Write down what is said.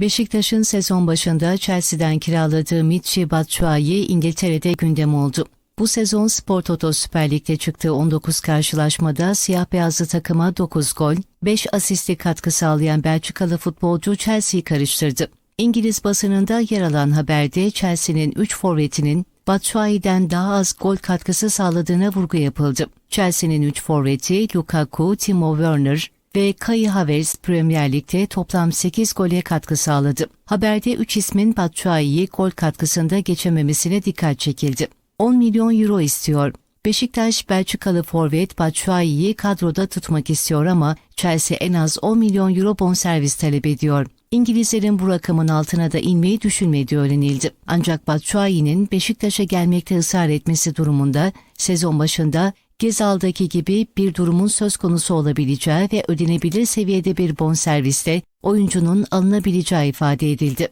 Beşiktaş'ın sezon başında Chelsea'den kiraladığı Michy Batshuayi İngiltere'de gündem oldu. Bu sezon Spor Toto Süper Lig'de çıktığı 19 karşılaşmada siyah beyazlı takıma 9 gol, 5 asistli katkı sağlayan Belçikalı futbolcu Chelsea'yi karıştırdı. İngiliz basınında yer alan haberde Chelsea'nin 3 forvetinin Batshuayi'den daha az gol katkısı sağladığına vurgu yapıldı. Chelsea'nin 3 forveti Lukaku, Timo Werner ve Kai Havertz Premier Lig'de toplam 8 gole katkı sağladı. Haberde 3 ismin Batshuayi'yi gol katkısında geçememesine dikkat çekildi. 10 milyon euro istiyor. Beşiktaş Belçikalı forvet Batshuayi'yi kadroda tutmak istiyor ama Chelsea en az 10 milyon euro bonservis talep ediyor. İngilizlerin bu rakamın altına da inmeyi düşünmediği öğrenildi. Ancak Batshuayi'nin Beşiktaş'a gelmekte ısrar etmesi durumunda sezon başında Gezal'daki gibi bir durumun söz konusu olabileceği ve ödenebilir seviyede bir bonservisle oyuncunun alınabileceği ifade edildi.